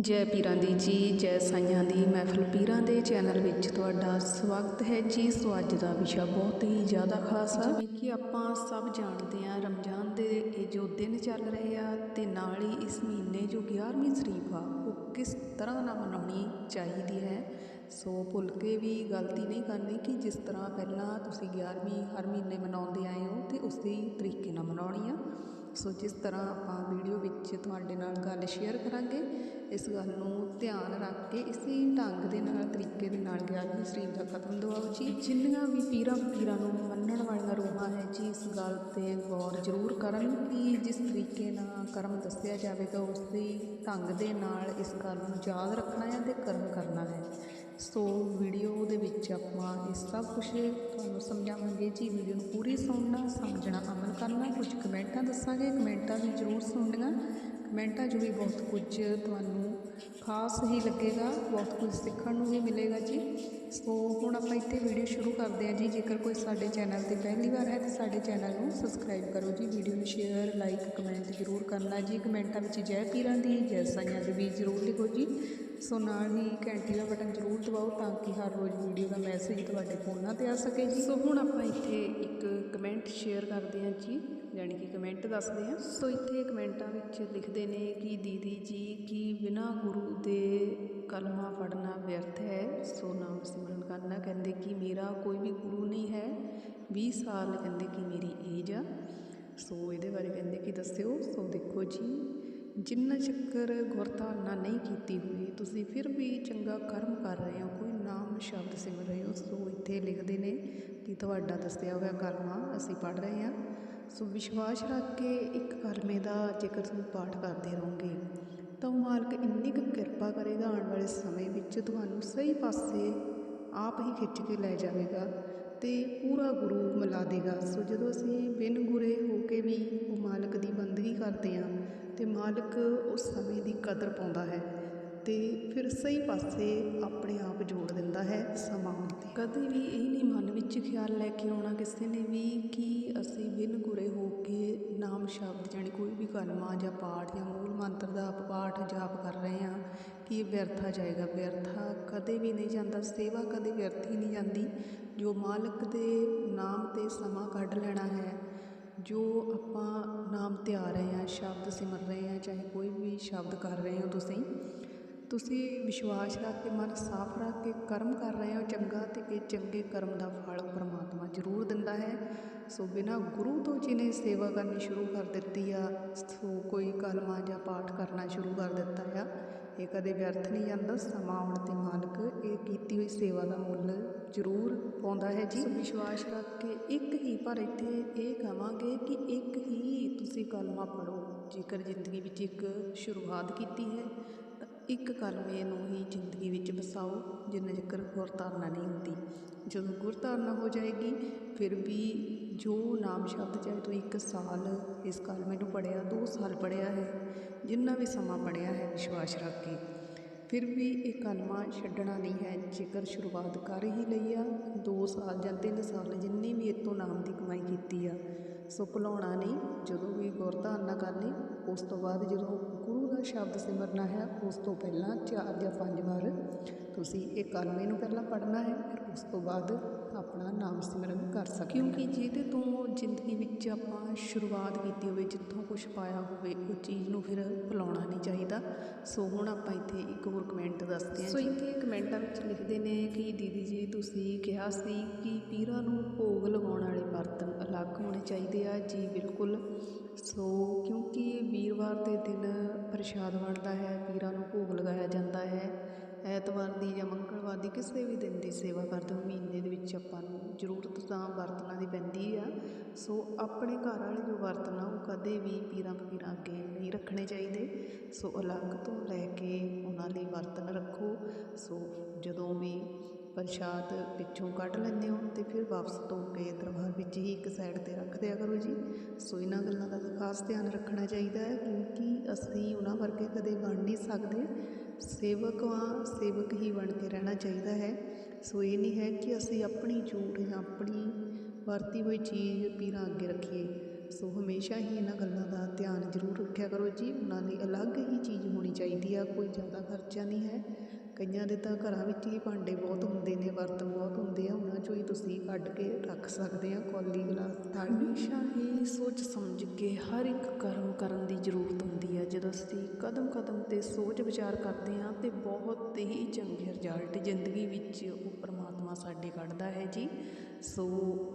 ਜੈ ਪੀਰਾਂ ਦੀ ਜੀ, ਜੈ ਸਾਈਆਂ ਦੀ ਮਹਿਫਲ ਪੀਰਾਂ ਦੇ ਚੈਨਲ ਵਿੱਚ ਤੁਹਾਡਾ ਸਵਾਗਤ ਹੈ ਜੀ। ਸੋ ਅੱਜ ਦਾ ਵਿਸ਼ਾ ਬਹੁਤ ਹੀ ਜ਼ਿਆਦਾ ਖਾਸ ਆ। ਜਿਵੇਂ ਕਿ ਆਪਾਂ ਸਭ ਜਾਣਦੇ ਆ ਰਮਜ਼ਾਨ ਦੇ ਇਹ ਜੋ ਦਿਨ ਚੱਲ ਰਹੇ ਆ ਤੇ ਨਾਲ ਹੀ ਇਸ ਮਹੀਨੇ ਜੋ 11ਵੀਂ ਸ਼ਰੀਫ ਆ, ਉਹ ਕਿਸ ਤਰ੍ਹਾਂ ਨਾਲ ਮਨਾਉਣੀ ਚਾਹੀਦੀ ਹੈ? ਸੋ ਭੁੱਲ ਕੇ ਵੀ ਗਲਤੀ ਨਹੀਂ ਕਰਨੀ ਕਿ ਜਿਸ ਤਰ੍ਹਾਂ ਪਹਿਲਾਂ ਤੁਸੀਂ 11ਵੀਂ ਹਰ ਮਹੀਨੇ ਮਨਾਉਂਦੇ ਆਏ ਹੋ ਤੇ ਉਸੇ ਤਰੀਕੇ ਨਾਲ ਮਨਾਉਣੀ ਆ। ਸੋ ਜਿਸ ਤਰ੍ਹਾਂ ਆਪਾਂ ਵੀਡੀਓ ਵਿੱਚ ਤੁਹਾਡੇ ਨਾਲ ਗੱਲ ਸ਼ੇਅਰ ਕਰਾਂਗੇ, ਇਸ ਗੱਲ ਨੂੰ ਧਿਆਨ ਰੱਖ ਕੇ ਇਸੇ ਢੰਗ ਦੇ ਨਾਲ, ਤਰੀਕੇ ਦੇ ਨਾਲ ਗਿਆਰਵੀਂ ਸ਼ਰੀਫ ਦਾ ਖਤਮ ਦਵਾਓ ਜੀ। ਜਿੰਨੀਆਂ ਵੀ ਪੀਰਾਂ ਫਕੀਰਾਂ ਨੂੰ ਮੰਨਣ ਵਾਲੀਆਂ ਰੂਹਾਂ ਹੈ ਜੀ, ਇਸ ਗੱਲ ਤੇ ਗੌਰ ਜ਼ਰੂਰ ਕਰਨ ਕਿ ਜਿਸ ਤਰੀਕੇ ਨਾਲ ਕਰਮ ਦੱਸਿਆ ਜਾਵੇਗਾ, ਉਸੇ ਢੰਗ ਦੇ ਨਾਲ ਇਸ ਗੱਲ ਨੂੰ ਯਾਦ ਰੱਖਣਾ ਹੈ ਤੇ ਕਰਮ ਕਰਨਾ ਹੈ। ਸੋ ਵੀਡੀਓ ਦੇ ਵਿੱਚ ਆਪਾਂ ਇਹ ਸਭ ਕੁਝ ਤੁਹਾਨੂੰ ਸਮਝਾਵਾਂਗੇ ਜੀ। ਵੀਡੀਓ ਨੂੰ ਪੂਰੀ ਸੁਣਨਾ, ਸਮਝਣਾ, ਅਮਲ ਕਰਨਾ। ਕੁਝ ਕਮੈਂਟਾਂ ਦੱਸਾਂਗੇ, ਕਮੈਂਟਾਂ ਵੀ ਜ਼ਰੂਰ ਸੁਣਨੀਆਂ। ਕਮੈਂਟਾਂ 'ਚ ਵੀ ਬਹੁਤ ਕੁਝ ਤੁਹਾਨੂੰ ਖਾਸ ਹੀ ਲੱਗੇਗਾ, ਬਹੁਤ ਕੁਝ ਸਿੱਖਣ ਨੂੰ ਵੀ ਮਿਲੇਗਾ ਜੀ। ਸੋ ਹੁਣ ਆਪਾਂ ਇੱਥੇ ਵੀਡੀਓ ਸ਼ੁਰੂ ਕਰਦੇ ਹਾਂ ਜੀ। ਜੇਕਰ ਕੋਈ ਸਾਡੇ ਚੈਨਲ ਤੇ ਪਹਿਲੀ ਵਾਰ ਹੈ ਤਾਂ ਸਾਡੇ ਚੈਨਲ ਨੂੰ ਸਬਸਕ੍ਰਾਈਬ ਕਰੋ ਜੀ। ਵੀਡੀਓ ਨੂੰ ਸ਼ੇਅਰ, ਲਾਈਕ, ਕਮੈਂਟ ਜ਼ਰੂਰ ਕਰਨਾ ਜੀ। ਕਮੈਂਟਾਂ ਵਿੱਚ ਜੈ ਪੀਰਾਂ ਦੀ, ਜੈ ਸਾਈਆਂ ਦੀ ਵੀ ਜ਼ਰੂਰ ਲਿਖੋ ਜੀ। ਸੋ ਨਾਲ ਹੀ ਘੰਟੀ ਦਾ ਬਟਨ ਜ਼ਰੂਰ ਦਬਾਓ ਤਾਂ ਕਿ ਹਰ ਰੋਜ਼ ਵੀਡੀਓ ਦਾ ਮੈਸੇਜ ਤੁਹਾਡੇ ਫੋਨਾਂ ਤੇ ਆ ਸਕੇ ਜੀ। ਸੋ ਹੁਣ ਆਪਾਂ ਇੱਥੇ ਇੱਕ ਕਮੈਂਟ ਸ਼ੇਅਰ ਕਰਦੇ ਹਾਂ ਜੀ, ਯਾਨੀ ਕਿ ਕਮੈਂਟ ਦੱਸਦੇ ਹਾਂ। ਸੋ ਇੱਥੇ ਕਮੈਂਟਾਂ ਵਿੱਚ ਲਿਖਦੇ ਨੇ ਕਿ ਦੀਦੀ ਜੀ, ਕਿ ਬਿਨਾ ਗੁਰੂ ਦੇ ਕਲਮਾ ਪੜਨਾ ਵਿਅਰਥ ਹੈ? ਸੋ ਨਾਮ ਸਿਮਰਨ ਕਰਨਾ, ਕਹਿੰਦੇ ਕਿ ਮੇਰਾ ਕੋਈ ਵੀ ਗੁਰੂ ਨਹੀਂ ਹੈ। 20 ਸਾਲ ਕਹਿੰਦੇ ਕਿ ਮੇਰੀ ਏਜ ਆ। ਸੋ ਇਹਦੇ ਬਾਰੇ ਕਹਿੰਦੇ ਕਿ ਦੱਸਿਓ। ਸੋ ਦੇਖੋ ਜੀ ਜਿੰਨਾ ਚੱਕਰ ਗੁਰਧਾਰਨਾ ਨਹੀਂ ਕੀਤੀ ਹੋਈ, ਤੁਸੀਂ ਫਿਰ ਵੀ ਚੰਗਾ ਕਰਮ ਕਰ ਰਹੇ ਹੋ, ਕੋਈ ਨਾਮ ਸ਼ਬਦ ਸਿਮਰ ਰਹੇ ਹੋ, ਸੋ ਇੱਥੇ ਲਿਖਦੇ ਨੇ ਕਿ ਤੁਹਾਡਾ ਦੱਸਿਆ ਹੋਇਆ ਕਰਮਾ ਅਸੀਂ ਪੜ੍ਹ ਰਹੇ ਹਾਂ। ਸੋ ਵਿਸ਼ਵਾਸ ਰੱਖ ਕੇ ਇੱਕ ਕਰਮੇ ਦਾ ਜੇਕਰ ਤੁਸੀਂ ਪਾਠ ਕਰਦੇ ਰਹੋਗੇ, ਤਾਂ ਉਹ ਮਾਲਕ ਇੰਨੀ ਕੁ ਕਿਰਪਾ ਕਰੇਗਾ ਆਉਣ ਵਾਲੇ ਸਮੇਂ ਵਿੱਚ ਤੁਹਾਨੂੰ ਸਹੀ ਪਾਸੇ ਆਪ ਹੀ ਖਿੱਚ ਕੇ ਲੈ ਜਾਵੇਗਾ ਤੇ ਪੂਰਾ ਗੁਰੂ ਮਿਲਾ ਦੇਗਾ। ਸੋ ਜਦੋਂ ਅਸੀਂ ਬਿਨ ਗੁਰੇ ਹੋ ਕੇ ਵੀ ਉਹ ਮਾਲਕ ਦੀ ਬੰਦਗੀ ਕਰਦੇ ਹਾਂ ਤੇ ਮਾਲਕ ਉਸ ਸਮੇਂ ਦੀ ਕਦਰ ਪਾਉਂਦਾ ਹੈ ਅਤੇ ਫਿਰ ਸਹੀ ਪਾਸੇ ਆਪਣੇ ਆਪ ਜੋੜ ਦਿੰਦਾ ਹੈ ਸਮਾਂ ਉੱਤੇ ਕਦੇ ਵੀ ਇਹ ਨਹੀਂ ਮਨ ਵਿੱਚ ਖਿਆਲ ਲੈ ਕੇ ਆਉਣਾ ਕਿਸੇ ਨੇ ਵੀ ਕਿ ਅਸੀਂ ਬਿਨ ਗੁਰੇ ਹੋ ਕੇ ਨਾਮ ਸ਼ਬਦ ਜਾਣੀ ਕੋਈ ਵੀ ਕਲਮਾ ਜਾਂ ਪਾਠ ਜਾਂ ਮੂਲ ਮੰਤਰ ਦਾ ਪਾਠ ਜਾਪ ਕਰ ਰਹੇ ਹਾਂ ਕਿ ਇਹ ਵਿਅਰਥਾ ਜਾਏਗਾ। ਵਿਅਰਥਾ ਕਦੇ ਵੀ ਨਹੀਂ ਜਾਂਦਾ, ਸੇਵਾ ਕਦੇ ਵਿਅਰਥ ਹੀ ਨਹੀਂ ਜਾਂਦੀ। ਜੋ ਮਾਲਕ ਦੇ ਨਾਮ ਤੇ ਸਮਾਂ ਕੱਢ ਲੈਣਾ ਹੈ ਜੋ ਆਪਾਂ ਨਾਮ ਧਿਆ ਰਹੇ ਹਾਂ, ਸ਼ਬਦ ਸਿਮਰ ਰਹੇ ਹਾਂ, ਚਾਹੇ ਕੋਈ ਵੀ ਸ਼ਬਦ ਕਰ ਰਹੇ ਹੋ ਤੁਸੀਂ ਤੁਸੀਂ ਵਿਸ਼ਵਾਸ ਰੱਖ ਕੇ, ਮਨ ਸਾਫ਼ ਰੱਖ ਕੇ ਕਰਮ ਕਰ ਰਹੇ ਹੋ, ਚੰਗਾ ਅਤੇ ਇਹ ਚੰਗੇ ਕਰਮ ਦਾ ਫਲ ਪਰਮਾਤਮਾ ਜ਼ਰੂਰ ਦਿੰਦਾ ਹੈ। ਸੋ ਬਿਨਾ ਗੁਰੂ ਤੋਂ ਜਿਹਨੇ ਸੇਵਾ ਕਰਨੀ ਸ਼ੁਰੂ ਕਰ ਦਿੱਤੀ ਆ, ਸੋ ਕੋਈ ਕਲਮਾ ਜਾਂ ਪਾਠ ਕਰਨਾ ਸ਼ੁਰੂ ਕਰ ਦਿੱਤਾ ਆ, ਇਹ ਕਦੇ ਵਿਅਰਥ ਨਹੀਂ ਜਾਂਦਾ। ਸਮਾਂ ਆਉਣ ਤੇ ਮਾਲਕ ਇਹ ਕੀਤੀ ਹੋਈ ਸੇਵਾ ਦਾ ਮੁੱਲ ਜ਼ਰੂਰ ਪਾਉਂਦਾ ਹੈ ਜੀ। ਵਿਸ਼ਵਾਸ ਰੱਖ ਕੇ ਇੱਕ ਹੀ, ਪਰ ਇੱਥੇ ਇਹ ਕਹਾਂਗੇ ਕਿ ਇੱਕ ਹੀ ਤੁਸੀਂ ਕਲਮਾ ਪੜੋ ਜੇਕਰ ਜ਼ਿੰਦਗੀ ਵਿੱਚ ਇੱਕ ਸ਼ੁਰੂਆਤ ਕੀਤੀ ਹੈ ਇੱਕ ਕਲਮੇ ਨੂੰ ਹੀ ਜ਼ਿੰਦਗੀ ਵਿੱਚ ਵਸਾਓ, ਜਿੰਨਾ ਚਿਰ ਗੁਰਧਾਰਨਾ ਨਹੀਂ ਹੁੰਦੀ। ਜਦੋਂ ਗੁਰਧਾਰਨਾ ਹੋ ਜਾਏਗੀ, ਫਿਰ ਵੀ ਜੋ ਨਾਮ ਸ਼ਬਦ ਚਾਹੇ ਤੂੰ ਇੱਕ ਸਾਲ ਇਸ ਕਲਮੇ ਨੂੰ ਪੜ੍ਹਿਆ, ਦੋ ਸਾਲ ਪੜ੍ਹਿਆ ਹੈ, ਜਿੰਨਾ ਵੀ ਸਮਾਂ ਪੜ੍ਹਿਆ ਹੈ ਵਿਸ਼ਵਾਸ ਰੱਖ ਕੇ। ਫਿਰ ਵੀ ਇਹ ਕਲਮਾ ਛੱਡਣਾ ਨਹੀਂ ਹੈ, ਜੇਕਰ ਸ਼ੁਰੂਆਤ ਕਰ ਹੀ ਲਈ ਆ 2 ਸਾਲ ਜਾਂ 3 ਸਾਲ ਜਿੰਨੀ ਵੀ ਇਹ ਨਾਮ ਦੀ ਕਮਾਈ ਕੀਤੀ ਆ ਸੋ ਭੁਲਾਉਣਾ ਨਹੀਂ, ਜਦੋਂ ਵੀ ਗੁਰਧਾਰਨਾ ਕਰਨੀ, ਉਸ ਤੋਂ ਬਾਅਦ ਜਦੋਂ ਗੁਰੂ ਦਾ ਸ਼ਬਦ ਸਿਮਰਨਾ ਹੈ, ਉਸ ਤੋਂ ਪਹਿਲਾਂ ਚਾਰ ਜਾਂ ਪੰਜ ਵਾਰ ਤੁਸੀਂ ਇਹ ਕਲਮੇ ਨੂੰ ਪਹਿਲਾਂ ਪੜ੍ਹਨਾ ਹੈ, ਫਿਰ ਉਸ ਤੋਂ ਬਾਅਦ ਨਾਮ ਸਿਮਰਨ ਕਰ ਸਕਦੇ ਕਿਉਂਕਿ ਜਿਹਦੇ ਤੋਂ ਜ਼ਿੰਦਗੀ ਵਿੱਚ ਆਪਾਂ ਸ਼ੁਰੂਆਤ ਕੀਤੀ ਹੋਵੇ ਜਿੱਥੋਂ ਕੁਝ ਪਾਇਆ ਹੋਵੇ ਉਹ ਚੀਜ਼ ਨੂੰ ਫਿਰ ਭੁਲਾਉਣਾ ਨਹੀਂ ਚਾਹੀਦਾ। ਸੋ ਹੁਣ ਆਪਾਂ ਇੱਥੇ ਇੱਕ ਹੋਰ ਕਮੈਂਟ ਦੱਸਦੇ ਹਾਂ ਸੋ ਇੱਥੇ ਕਮੈਂਟਾਂ ਵਿੱਚ ਲਿਖਦੇ ਨੇ ਕਿ ਦੀਦੀ ਜੀ ਤੁਸੀਂ ਕਿਹਾ ਸੀ ਕਿ ਪੀਰਾਂ ਨੂੰ ਭੋਗ ਲਗਾਉਣ ਵਾਲੇ ਬਰਤਨ ਅਲੱਗ ਹੋਣੇ ਚਾਹੀਦੇ ਆ। ਜੀ ਬਿਲਕੁਲ। ਸੋ ਕਿਉਂਕਿ ਵੀਰਵਾਰ ਦੇ ਦਿਨ ਪ੍ਰਸ਼ਾਦ ਬਣਦਾ ਹੈ ਪੀਰਾਂ ਨੂੰ ਭੋਗ ਲਗਾਇਆ ਜਾਂਦਾ ਹੈ। ਐਤਵਾਰ ਦੀ ਜਾਂ ਮੰਗਲਵਾਰ ਦੀ ਕਿਸੇ ਵੀ ਦਿਨ ਦੀ ਸੇਵਾ ਕਰਦੇ ਹੋ। ਮਹੀਨੇ ਦੇ ਵਿੱਚ ਆਪਾਂ ਨੂੰ ਜ਼ਰੂਰਤ ਤਾਂ ਵਰਤਣਾ ਦੀ ਪੈਂਦੀ ਆ। ਸੋ ਆਪਣੇ ਘਰ ਵਾਲੇ ਜੋ ਬਰਤਨ ਆ ਉਹ ਕਦੇ ਵੀ ਪੀਰਾਂ ਫਕੀਰਾਂ ਅੱਗੇ ਨਹੀਂ ਰੱਖਣੇ ਚਾਹੀਦੇ। ਸੋ ਅਲੱਗ ਤੋਂ ਲੈ ਕੇ ਉਹਨਾਂ ਲਈ ਬਰਤਨ ਰੱਖੋ। ਸੋ ਜਦੋਂ ਵੀ ਪ੍ਰਸ਼ਾਦ ਪਿੱਛੋਂ ਕੱਢ ਲੈਂਦੇ ਹੋ ਤੇ ਫਿਰ ਵਾਪਸ ਧੋ ਕੇ ਦਰਬਾਰ ਵਿੱਚ ਹੀ ਇੱਕ ਸਾਈਡ ਤੇ ਰੱਖ ਦਿਆ ਕਰੋ ਜੀ। ਸੋ ਇਹਨਾਂ ਗੱਲਾਂ ਦਾ ਖਾਸ ਧਿਆਨ ਰੱਖਣਾ ਚਾਹੀਦਾ ਹੈ ਕਿਉਂਕਿ ਅਸੀਂ ਉਹਨਾਂ ਵਰਗੇ ਕਦੇ ਬਣ ਨਹੀਂ ਸਕਦੇ। ਸੇਵਕ ਵਾਂ, ਸੇਵਕ ਹੀ ਬਣ ਕੇ ਰਹਿਣਾ ਚਾਹੀਦਾ ਹੈ। ਸੋ ਇਹ ਨਹੀਂ ਹੈ ਕਿ ਅਸੀਂ ਆਪਣੀ ਝੂਠ ਜਾਂ ਆਪਣੀ ਵਰਤੀ ਹੋਈ ਚੀਜ਼ ਪੀਰਾਂ ਅੱਗੇ ਰੱਖੀਏ। ਸੋ ਹਮੇਸ਼ਾ ਹੀ ਇਹਨਾਂ ਗੱਲਾਂ ਦਾ ਧਿਆਨ ਜ਼ਰੂਰ ਰੱਖਿਆ ਕਰੋ ਜੀ। ਉਹਨਾਂ ਲਈ ਅਲੱਗ ਹੀ ਚੀਜ਼ ਹੋਣੀ ਚਾਹੀਦੀ ਆ, ਕੋਈ ਜ਼ਿਆਦਾ ਖਰਚਾ ਨਹੀਂ ਹੈ। ਕਈਆਂ ਦੇ ਤਾਂ ਘਰਾਂ ਵਿੱਚ ਹੀ ਭਾਂਡੇ ਬਹੁਤ ਹੁੰਦੇ ਨੇ ਬਰਤਨ ਬਹੁਤ ਹੁੰਦੇ ਆ, ਉਹਨਾਂ ਚੋਂ ਹੀ ਤੁਸੀਂ ਕੱਢ ਕੇ ਰੱਖ ਸਕਦੇ ਆ ਕੌਲੀ ਗਲਾਸ ਥਾਲੀ ਹਮੇਸ਼ਾ ਹੀ ਸੋਚ ਸਮਝ ਕੇ ਹਰ ਇੱਕ ਕਰਮ ਕਰਨ ਦੀ ਜ਼ਰੂਰਤ ਹੁੰਦੀ ਹੈ ਜਦੋਂ ਅਸੀਂ ਕਦਮ ਕਦਮ ਤੇ ਸੋਚ ਵਿਚਾਰ ਕਰਦੇ ਹਾਂ ਤੇ ਬਹੁਤ ਹੀ ਚੰਗੇ ਰਿਜ਼ਲਟ ਜ਼ਿੰਦਗੀ ਵਿੱਚ ਉਹ ਪਰਮਾਤਮਾ ਸਾਡੇ ਕੱਢਦਾ ਹੈ ਜੀ। ਸੋ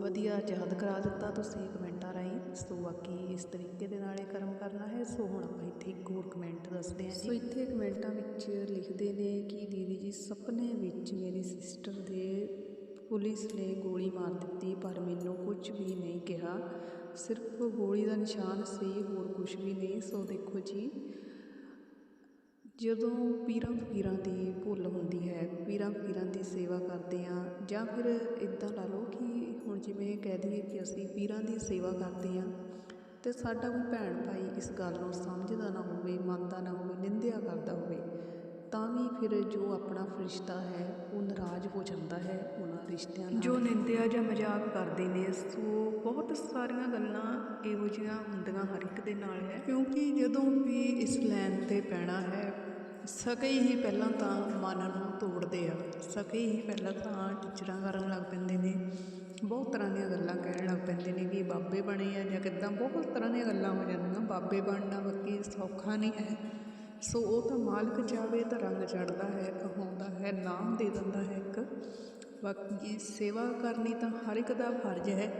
ਵਧੀਆ ਯਾਦ ਕਰਾ ਦਿੱਤਾ ਤੁਸੀਂ ਕਮੈਂਟਾਂ ਰਾਹੀਂ। ਸੋ ਬਾਕੀ ਇਸ ਤਰੀਕੇ ਦੇ ਨਾਲ ਇਹ ਕਰਮ ਕਰਨਾ ਹੈ, ਸੋ ਹੁਣ ਆਪਾਂ ਇੱਥੇ ਇੱਕ ਹੋਰ ਕਮੈਂਟ ਦੱਸਦੇ ਹਾਂ ਜੀ। ਸੋ ਇੱਥੇ ਕਮੈਂਟਾਂ ਵਿੱਚ ਲਿਖਦੇ ਨੇ ਕਿ ਦੀਦੀ ਜੀ ਸੁਪਨੇ ਵਿੱਚ ਮੇਰੀ ਸਿਸਟਰ ਦੇ ਪੁਲਿਸ ਨੇ ਗੋਲੀ ਮਾਰ ਦਿੱਤੀ, ਪਰ ਮੈਨੂੰ ਕੁਝ ਵੀ ਨਹੀਂ ਕਿਹਾ। ਸਿਰਫ ਗੋਲੀ ਦਾ ਨਿਸ਼ਾਨ ਸੀ, ਹੋਰ ਕੁਝ ਵੀ ਨਹੀਂ। ਸੋ ਦੇਖੋ ਜੀ ਜਦੋਂ ਪੀਰਾਂ ਫਕੀਰਾਂ ਦੀ ਭੁੱਲ ਹੁੰਦੀ ਹੈ, ਪੀਰਾਂ ਫਕੀਰਾਂ ਦੀ ਸੇਵਾ ਕਰਦੇ ਹਾਂ ਜਾਂ ਫਿਰ ਇੱਦਾਂ ਲਾ ਲਓ ਕਿ ਹੁਣ ਜਿਵੇਂ ਕਹਿ ਦਈਏ ਕਿ ਅਸੀਂ ਪੀਰਾਂ ਦੀ ਸੇਵਾ ਕਰਦੇ ਹਾਂ ਤੇ ਸਾਡਾ ਕੋਈ ਭੈਣ ਭਾਈ ਇਸ ਗੱਲ ਨੂੰ ਸਮਝਦਾ ਨਾ ਹੋਵੇ, ਮੰਨਦਾ ਨਾ ਹੋਵੇ, ਨਿੰਦਿਆ ਕਰਦਾ ਹੋਵੇ ਤਾਂ ਵੀ ਫਿਰ ਜੋ ਆਪਣਾ ਫਰਿਸ਼ਤਾ ਹੈ ਉਹ ਨਾਰਾਜ਼ ਹੋ ਜਾਂਦਾ ਹੈ ਉਹਨਾਂ ਰਿਸ਼ਤਿਆਂ ਨਾਲ। ਜੋ ਨਿੰਦਿਆ ਜਾਂ ਮਜ਼ਾਕ ਕਰਦੇ ਨੇ ਸੋ ਬਹੁਤ ਸਾਰੀਆਂ ਗੱਲਾਂ ਇਹੋ ਜਿਹੀਆਂ ਹੁੰਦੀਆਂ ਹਰ ਇੱਕ ਦੇ ਨਾਲ ਹੈ। ਕਿਉਂਕਿ ਜਦੋਂ ਵੀ ਇਸ ਲੈਣ ਤੇ ਪੈਣਾ ਹੈ ਸਕੇ ਹੀ ਪਹਿਲਾਂ ਤਾਂ ਮਨ ਨੂੰ ਤੋੜਦੇ ਆ। ਸਕੇ ਹੀ ਪਹਿਲਾਂ ਤਾਂ ਟੀਚਰਾਂ ਕਰਨ ਲੱਗ ਪੈਂਦੇ ਨੇ। ਬਹੁਤ ਤਰ੍ਹਾਂ ਦੀਆਂ ਗੱਲਾਂ ਕਹਿਣ ਲੱਗ ਪੈਂਦੇ ਨੇ ਕਿ ਬਾਬੇ ਬਣੇ ਆ ਜਾਂ ਕਿੱਦਾਂ। ਬਹੁਤ ਤਰ੍ਹਾਂ ਦੀਆਂ ਗੱਲਾਂ ਹੋ ਜਾਂਦੀਆਂ। ਬਾਬੇ ਬਣਨਾ ਬਾਕੀ ਸੌਖਾ ਨਹੀਂ ਹੈ। ਸੋ ਉਹ ਤਾਂ ਮਾਲਕ ਚਾਵੇ ਤਾਂ ਰੰਗ ਚੜ੍ਹਦਾ ਹੈ, ਕਹਾਉਂਦਾ ਹੈ, ਨਾਮ ਦੇ ਦਿੰਦਾ ਹੈ ਇੱਕ। ਬਾਕੀ ਸੇਵਾ ਕਰਨੀ ਤਾਂ ਹਰ ਇੱਕ ਦਾ ਫਰਜ਼ ਹੈ।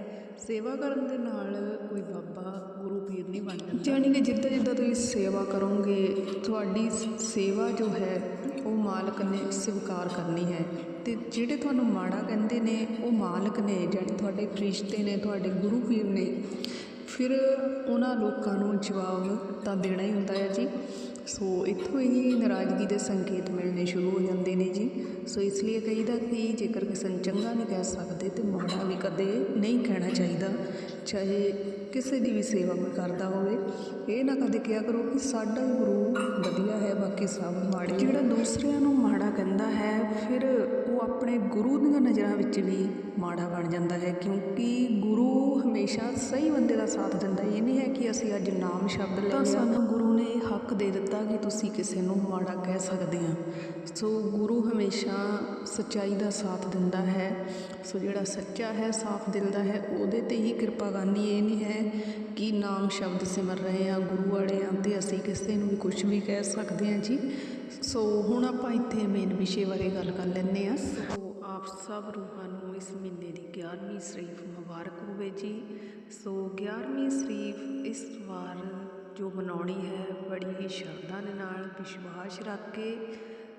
ਸੇਵਾ ਕਰਨ ਦੇ ਨਾਲ ਕੋਈ ਬਾਬਾ, ਗੁਰੂ, ਪੀਰ ਨਹੀਂ ਬਣ ਜਾਂਦਾ। ਯਾਨੀ ਕਿ ਜਿੱਦਾਂ ਜਿੱਦਾਂ ਤੁਸੀਂ ਸੇਵਾ ਕਰੋਗੇ, ਤੁਹਾਡੀ ਸੇਵਾ ਜੋ ਹੈ, ਉਹ ਮਾਲਕ ਨੇ ਸਵੀਕਾਰ ਕਰਨੀ ਹੈ। ਤੇ ਜਿਹੜੇ ਤੁਹਾਨੂੰ ਮਾੜਾ ਕਹਿੰਦੇ ਨੇ, ਉਹ ਮਾਲਕ ਨੇ, ਜਿਹੜੇ ਤੁਹਾਡੇ ਰਿਸ਼ਤੇ ਨੇ, ਤੁਹਾਡੇ ਗੁਰੂ, ਪੀਰ ਨੇ ਫਿਰ ਉਹਨਾਂ ਲੋਕਾਂ ਨੂੰ ਜਵਾਬ ਤਾਂ ਦੇਣਾ ਹੀ ਹੁੰਦਾ ਹੈ ਜੀ। ਸੋ ਇੱਥੋਂ ਹੀ ਨਾਰਾਜ਼ਗੀ ਦੇ ਸੰਕੇਤ ਮਿਲਣੇ ਸ਼ੁਰੂ ਹੋ ਜਾਂਦੇ ਨੇ ਜੀ। ਸੋ ਇਸ ਲਈ ਕਹੀਦਾ ਕਿ ਜੇਕਰ ਕਿਸੇ ਨੂੰ ਚੰਗਾ ਨਹੀਂ ਕਹਿ ਸਕਦੇ ਤੇ ਮਾੜਾ ਵੀ ਕਦੇ ਨਹੀਂ ਕਹਿਣਾ ਚਾਹੀਦਾ। ਚਾਹੇ ਕਿਸੇ ਦੀ ਵੀ ਸੇਵਾ ਕੋਈ ਕਰਦਾ ਹੋਵੇ, ਇਹ ਨਾ ਕਦੇ ਕਿਹਾ ਕਰੋ ਕਿ ਸਾਡਾ ਗੁਰੂ ਵਧੀਆ ਹੈ, ਬਾਕੀ ਸਭ ਮਾੜੇ ਜਿਹੜਾ ਦੂਸਰਿਆਂ ਨੂੰ ਮਾੜਾ ਕਹਿੰਦਾ ਹੈ, ਫਿਰ ਉਹ ਆਪਣੇ ਗੁਰੂ ਦੀਆਂ ਨਜ਼ਰਾਂ ਵਿੱਚ ਵੀ ਮਾੜਾ ਬਣ ਜਾਂਦਾ ਹੈ ਕਿਉਂਕਿ ਗੁਰੂ ਹਮੇਸ਼ਾ ਸਹੀ ਬੰਦੇ ਦਾ ਸਾਥ ਦਿੰਦਾ ਇਹ ਨਹੀਂ ਹੈ ਕਿ ਅਸੀਂ ਅੱਜ ਨਾਮ ਸ਼ਬਦ ਲੈ ਲਿਆ। ਸਾਨੂੰ ਗੁਰੂ ਨੇ ਹੱਕ ਦੇ ਦਿੱਤਾ ਕਿ ਤੁਸੀਂ ਕਿਸੇ ਨੂੰ ਮਾੜਾ ਕਹਿ ਸਕਦੇ ਆ। ਸੋ ਗੁਰੂ ਹਮੇਸ਼ਾ ਸੱਚਾਈ ਦਾ ਸਾਥ ਦਿੰਦਾ ਹੈ। ਸੋ ਜਿਹੜਾ ਸੱਚਾ ਹੈ ਸਾਫ਼ ਦਿਲ ਦਾ ਹੈ ਉਹਦੇ ਤੇ ਹੀ ਕਿਰਪਾ ਕਰਨੀ ਇਹ ਨਹੀਂ ਹੈ ਕਿ ਨਾਮ ਸ਼ਬਦ ਸਿਮਰ ਰਹੇ ਆ ਗੁਰੂ ਵਾਲੇ ਆ ਤੇ ਅਸੀਂ ਕਿਸੇ ਨੂੰ ਵੀ ਕੁਝ ਵੀ ਕਹਿ ਸਕਦੇ ਆ ਜੀ। ਸੋ ਹੁਣ ਆਪਾਂ ਇੱਥੇ ਮੇਨ ਵਿਸ਼ੇ ਬਾਰੇ ਗੱਲ ਕਰ ਲੈਂਦੇ ਆ। ਸੋ ਆਪ ਸਭ ਰੂਹਾਂ ਨੂੰ ਇਸ ਮਹੀਨੇ ਦੀ 11ਵੀਂ ਸ਼ਰੀਫ ਮੁਬਾਰਕ ਹੋਵੇ ਜੀ। ਸੋ 11ਵੀਂ ਸ਼ਰੀਫ ਇਸ ਵਾਰ ਜੋ ਮਨਾਉਣੀ ਹੈ, ਬੜੀ ਹੀ ਸ਼ਰਧਾ ਦੇ ਨਾਲ, ਵਿਸ਼ਵਾਸ ਰੱਖ ਕੇ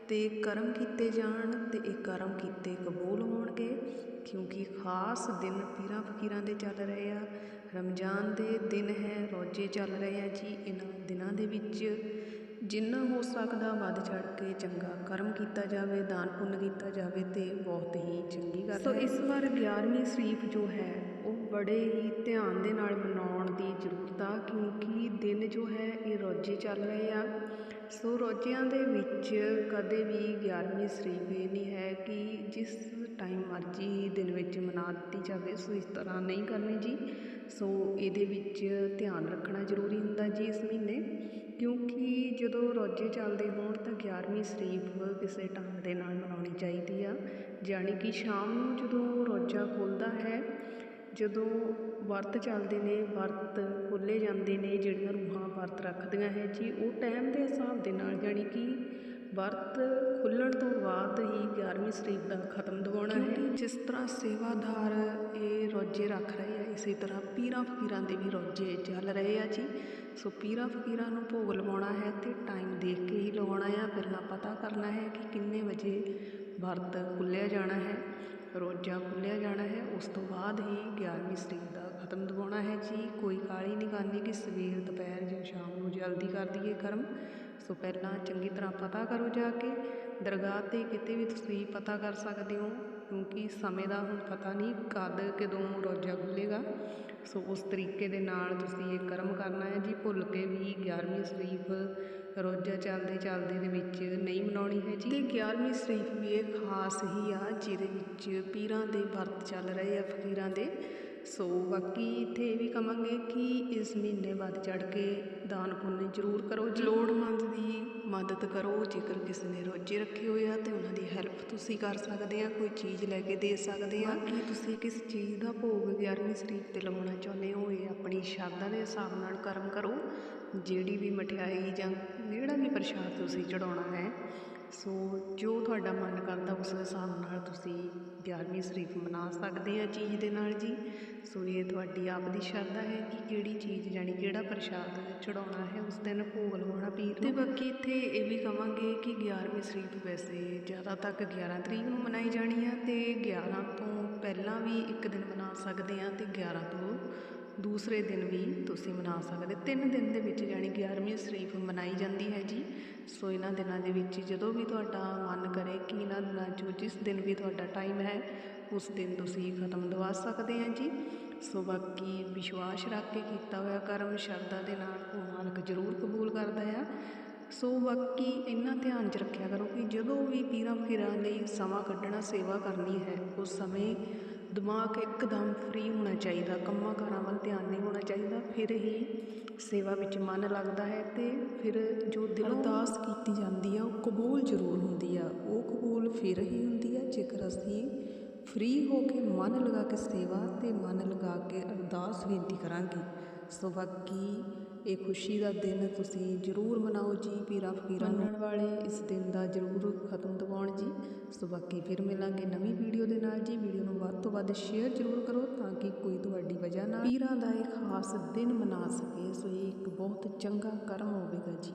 ਤੇ ਕਰਮ ਕੀਤੇ ਜਾਣ ਤੇ ਇਹ ਕਰਮ ਕੀਤੇ ਕਬੂਲ ਹੋਣਗੇ, ਕਿਉਂਕਿ ਖਾਸ ਦਿਨ ਪੀਰਾਂ ਫਕੀਰਾਂ ਦੇ ਚੱਲ ਰਹੇ ਆ। ਰਮਜ਼ਾਨ ਦੇ ਦਿਨ ਹੈ, ਰੋਜ਼ੇ ਚੱਲ ਰਹੇ ਆ ਜੀ। ਇਹਨਾਂ ਦਿਨਾਂ ਦੇ ਵਿੱਚ ਜਿੰਨਾ ਹੋ ਸਕਦਾ ਵੱਧ ਚੜ ਕੇ ਚੰਗਾ ਕਰਮ ਕੀਤਾ ਜਾਵੇ ਦਾਨ ਪੁੰਨ ਕੀਤਾ ਜਾਵੇ ਤੇ ਬਹੁਤ ਹੀ ਚੰਗੀ ਗੱਲ ਹੈ। ਸੋ ਇਸ ਵਾਰ 11ਵੀਂ ਸ਼ਰੀਫ ਜੋ ਹੈ ਉਹ ਬੜੇ ਹੀ ਧਿਆਨ ਦੇ ਨਾਲ ਮਨਾਉਣ ਦੀ ਜ਼ਰੂਰਤ ਆ ਕਿਉਂਕਿ ਦਿਨ ਜੋ ਹੈ ਇਹ ਰੋਜ਼ੇ ਚੱਲ ਰਹੇ ਆ। ਸੋ ਰੋਜ਼ਿਆਂ ਦੇ ਵਿੱਚ ਕਦੇ ਵੀ 11ਵੀਂ ਸ਼ਰੀਫ ਇਹ ਨਹੀਂ ਹੈ ਕਿ ਜਿਸ ਟਾਈਮ ਮਰਜ਼ੀ ਦਿਨ ਵਿੱਚ ਮਨਾ ਦਿੱਤੀ ਜਾਵੇ ਸੋ ਇਸ ਤਰ੍ਹਾਂ ਨਹੀਂ ਕਰਨੀ ਜੀ। ਸੋ ਇਹਦੇ ਵਿੱਚ ਧਿਆਨ ਰੱਖਣਾ ਜ਼ਰੂਰੀ ਹੁੰਦਾ ਜੀ ਇਸ ਮਹੀਨੇ। ਕਿਉਂਕਿ ਜਦੋਂ ਰੋਜ਼ੇ ਚੱਲਦੇ ਹੋਣ ਤਾਂ 11ਵੀਂ ਸ਼ਰੀਫ ਕਿਸੇ ਢੰਗ ਦੇ ਨਾਲ ਮਨਾਉਣੀ ਚਾਹੀਦੀ ਆ, ਜਾਣੀ ਕਿ ਸ਼ਾਮ ਨੂੰ ਜਦੋਂ ਰੋਜ਼ਾ ਖੁੱਲ੍ਹਦਾ ਹੈ, ਜਦੋਂ ਵਰਤ ਚੱਲਦੇ ਨੇ, ਵਰਤ ਖੋਲ੍ਹੇ ਜਾਂਦੇ ਨੇ, ਜਿਹੜੀਆਂ ਰੂਹਾਂ ਵਰਤ ਰੱਖਦੀਆਂ ਹੈ ਜੀ, ਉਹ ਟਾਈਮ ਦੇ ਹਿਸਾਬ ਦੇ ਨਾਲ, ਜਾਣੀ ਕਿ ਵਰਤ ਖੁੱਲਣ ਤੋਂ ਬਾਅਦ ਹੀ 11ਵੀਂ ਸ਼ਰੀਫ ਦਾ ਖਤਮ ਦਿਵਾਉਣਾ ਹੈ। ਜਿਸ ਤਰ੍ਹਾਂ ਸੇਵਾਦਾਰ ਇਹ ਰੋਜ਼ੇ ਰੱਖ ਰਹੇ ਆ, ਇਸੇ ਤਰ੍ਹਾਂ ਪੀਰਾਂ ਫਕੀਰਾਂ ਦੇ ਵੀ ਰੋਜ਼ੇ ਚੱਲ ਰਹੇ ਆ ਜੀ। ਸੋ ਪੀਰਾਂ ਫਕੀਰਾਂ ਨੂੰ ਭੋਗ ਲਵਾਉਣਾ ਹੈ ਤੇ ਟਾਈਮ ਦੇਖ ਕੇ ਹੀ ਲਵਾਉਣਾ ਆ। ਪਹਿਲਾਂ ਪਤਾ ਕਰਨਾ ਹੈ ਕਿ ਕਿੰਨੇ ਵਜੇ ਵਰਤ ਖੁੱਲ੍ਹਿਆ ਜਾਣਾ ਹੈ, ਰੋਜ਼ਾ ਖੁੱਲ੍ਹਿਆ ਜਾਣਾ ਹੈ। ਉਸ ਤੋਂ ਬਾਅਦ ਹੀ 11ਵੀਂ ਸ਼ਰੀਫ ਦਾ ਖਤਮ ਦਿਵਾਉਣਾ ਹੈ ਜੀ। ਕੋਈ ਕਾਲੀ ਨਹੀਂ ਕਰਨੀ ਕਿ ਸਵੇਰ, ਦੁਪਹਿਰ ਜਾਂ ਸ਼ਾਮ ਨੂੰ ਜਲਦੀ ਕਰ ਦਈਏ ਕਰਮ। ਸੋ ਪਹਿਲਾਂ ਚੰਗੀ ਤਰ੍ਹਾਂ ਪਤਾ ਕਰੋ ਜਾ ਕੇ, ਦਰਗਾਹ 'ਤੇ ਕਿਤੇ ਵੀ ਤੁਸੀਂ ਪਤਾ ਕਰ ਸਕਦੇ ਹੋ, ਕਿਉਂਕਿ ਸਮੇਂ ਦਾ ਹੁਣ ਪਤਾ ਨਹੀਂ ਕਦ ਕਦੋਂ ਰੋਜ਼ਾ ਖੁੱਲ੍ਹੇਗਾ। ਸੋ ਉਸ ਤਰੀਕੇ ਦੇ ਨਾਲ ਤੁਸੀਂ ਇਹ ਕਰਮ ਕਰਨਾ ਹੈ ਜੀ, ਭੁੱਲ ਕੇ ਵੀ 11ਵੀਂ ਸ਼ਰੀਫ ਰੋਜ਼ਾ ਚੱਲਦੇ ਚੱਲਦੇ ਦੇ ਵਿੱਚ ਨਹੀਂ ਮਨਾਉਣੀ ਹੈ ਜੀ। ਤੇ 11ਵੀਂ ਸ਼ਰੀਫ ਵੀ ਇਹ ਖਾਸ ਹੀ ਆ, ਜਿਹਦੇ ਵਿੱਚ ਪੀਰਾਂ ਦੇ ਵਰਤ ਚੱਲ ਰਹੇ ਆ, ਫਕੀਰਾਂ ਦੇ। ਸੋ ਬਾਕੀ ਇੱਥੇ ਇਹ ਵੀ ਕਵਾਂਗੇ ਕਿ ਇਸ ਮਹੀਨੇ ਵੱਧ ਚੜ ਕੇ ਦਾਨ ਪੁੰਨ ਜ਼ਰੂਰ ਕਰੋ। ਜੀ ਲੋੜਵੰਦ ਦੀ ਮਦਦ ਕਰੋ ਜੇਕਰ ਕਿਸੇ ਨੇ ਰੋਜ਼ੇ ਰੱਖੇ ਹੋਏ ਆ ਤੇ ਉਹਨਾਂ ਦੀ ਹੈਲਪ ਤੁਸੀਂ ਕਰ ਸਕਦੇ ਆ ਕੋਈ ਚੀਜ਼ ਲੈ ਕੇ ਦੇ ਸਕਦੇ ਆ। ਕਿ ਤੁਸੀਂ ਕਿਸ ਚੀਜ਼ ਦਾ ਭੋਗ 11ਵੀਂ ਸ਼ਰੀਫ ਤੇ ਲਗਾਉਣਾ ਚਾਹੁੰਦੇ ਹੋ ਇਹ ਆਪਣੀ ਸ਼ਰਧਾ ਦੇ ਹਿਸਾਬ ਨਾਲ ਕਰਮ ਕਰੋ। ਜਿਹੜੀ ਵੀ ਮਠਿਆਈ ਜਾਂ ਜਿਹੜਾ ਵੀ ਪ੍ਰਸ਼ਾਦ ਤੁਸੀਂ ਚੜਾਉਣਾ ਹੈ ਸੋ ਜੋ ਤੁਹਾਡਾ ਮਨ ਕਰਦਾ ਉਸ ਹਿਸਾਬ ਨਾਲ ਤੁਸੀਂ 11ਵੀਂ ਸ਼ਰੀਫ ਮਨਾ ਸਕਦੇ ਆ ਚੀਜ਼ ਦੇ ਨਾਲ ਜੀ। ਸੋ ਇਹ ਤੁਹਾਡੀ ਆਪ ਦੀ ਸ਼ਰਧਾ ਹੈ ਕਿ ਕਿਹੜੀ ਚੀਜ਼ ਜਾਨੀ ਕਿਹੜਾ ਪ੍ਰਸ਼ਾਦ ਚੜਾਉਣਾ ਹੈ ਉਸ ਦਿਨ ਭੋਗ ਲਵਾਉਣਾ ਪੀਰ ਤੇ ਬਾਕੀ ਇੱਥੇ ਇਹ ਵੀ ਕਵਾਂਗੇ ਕਿ 11ਵੀਂ ਸ਼ਰੀਫ ਵੈਸੇ ਜ਼ਿਆਦਾ ਤੱਕ 11 ਤਰੀਕ ਨੂੰ ਮਨਾਈ ਜਾਣੀ ਆ ਤੇ 11 ਤੋਂ ਪਹਿਲਾਂ ਵੀ ਇੱਕ ਦਿਨ ਮਨਾ ਸਕਦੇ ਆ ਤੇ 11 ਤੋਂ ਦੂਸਰੇ ਦਿਨ ਵੀ ਤੁਸੀਂ ਮਨਾ ਸਕਦੇ। ਤਿੰਨ ਦਿਨ ਦੇ ਵਿੱਚ ਜਾਣੀ 11ਵੀਂ ਸ਼ਰੀਫ ਮਨਾਈ ਜਾਂਦੀ ਹੈ ਜੀ। ਸੋ ਇਹਨਾਂ ਦਿਨਾਂ ਦੇ ਵਿੱਚ ਜਦੋਂ ਵੀ ਤੁਹਾਡਾ ਮਨ ਕਰੇ ਕਿ ਇਹਨਾਂ ਦਿਨਾਂ 'ਚੋਂ ਜਿਸ ਦਿਨ ਵੀ ਤੁਹਾਡਾ ਟਾਈਮ ਹੈ, ਉਸ ਦਿਨ ਤੁਸੀਂ ਖਤਮ ਦਵਾ ਸਕਦੇ ਆ ਜੀ। ਸੋ ਬਾਕੀ ਵਿਸ਼ਵਾਸ ਰੱਖ ਕੇ ਕੀਤਾ ਹੋਇਆ ਕਰਮ ਸ਼ਰਧਾ ਦੇ ਨਾਲ ਉਹ ਮਾਲਕ ਜ਼ਰੂਰ ਕਬੂਲ ਕਰਦਾ ਆ। ਸੋ ਬਾਕੀ ਇੰਨਾ ਧਿਆਨ 'ਚ ਰੱਖਿਆ ਕਰੋ ਕਿ ਜਦੋਂ ਵੀ ਪੀਰਾਂ ਫਕੀਰਾਂ ਲਈ ਸਮਾਂ ਕੱਢਣਾ, ਸੇਵਾ ਕਰਨੀ ਹੈ, ਉਸ ਸਮੇਂ ਦਿਮਾਗ ਇੱਕਦਮ ਫ੍ਰੀ ਹੋਣਾ ਚਾਹੀਦਾ ਕੰਮਾਂ ਕਾਰਾਂ ਵੱਲ ਧਿਆਨ ਨਹੀਂ ਹੋਣਾ ਚਾਹੀਦਾ ਫਿਰ ਹੀ ਸੇਵਾ ਵਿੱਚ ਮਨ ਲੱਗਦਾ ਹੈ ਤੇ ਫਿਰ ਜੋ ਦਿਲ ਅਰਦਾਸ ਕੀਤੀ ਜਾਂਦੀ ਆ ਉਹ ਕਬੂਲ ਜ਼ਰੂਰ ਹੁੰਦੀ ਆ। ਉਹ ਕਬੂਲ ਫਿਰ ਹੀ ਹੁੰਦੀ ਆ ਜੇਕਰ ਅਸੀਂ ਫ੍ਰੀ ਹੋ ਕੇ ਮਨ ਲਗਾ ਕੇ ਸੇਵਾ ਤੇ ਮਨ ਲਗਾ ਕੇ ਅਰਦਾਸ ਬੇਨਤੀ ਕਰਾਂਗੇ। ਸੋ ਬਾਕੀ ਇਹ ਖੁਸ਼ੀ ਦਾ ਦਿਨ ਤੁਸੀਂ ਜ਼ਰੂਰ ਮਨਾਓ ਜੀ ਪੀਰਾਂ ਫਕੀਰਾਂ ਮੰਨਣ ਵਾਲੇ ਇਸ ਦਿਨ ਦਾ ਜ਼ਰੂਰ ਖਤਮ ਦਿਵਾਉਣ ਜੀ। ਸੋ ਬਾਕੀ ਫਿਰ ਮਿਲਾਂਗੇ ਨਵੀਂ ਵੀਡੀਓ ਦੇ ਨਾਲ ਜੀ। ਵੀਡੀਓ ਨੂੰ ਵੱਧ ਤੋਂ ਵੱਧ ਸ਼ੇਅਰ ਜ਼ਰੂਰ ਕਰੋ ਤਾਂ ਕਿ ਕੋਈ ਤੁਹਾਡੀ ਵਜ੍ਹਾ ਨਾਲ ਪੀਰਾਂ ਦਾ ਇਹ ਖਾਸ ਦਿਨ ਮਨਾ ਸਕੇ। ਸੋ ਇਹ ਇੱਕ ਬਹੁਤ ਚੰਗਾ ਕਰਮ ਹੋਵੇਗਾ ਜੀ।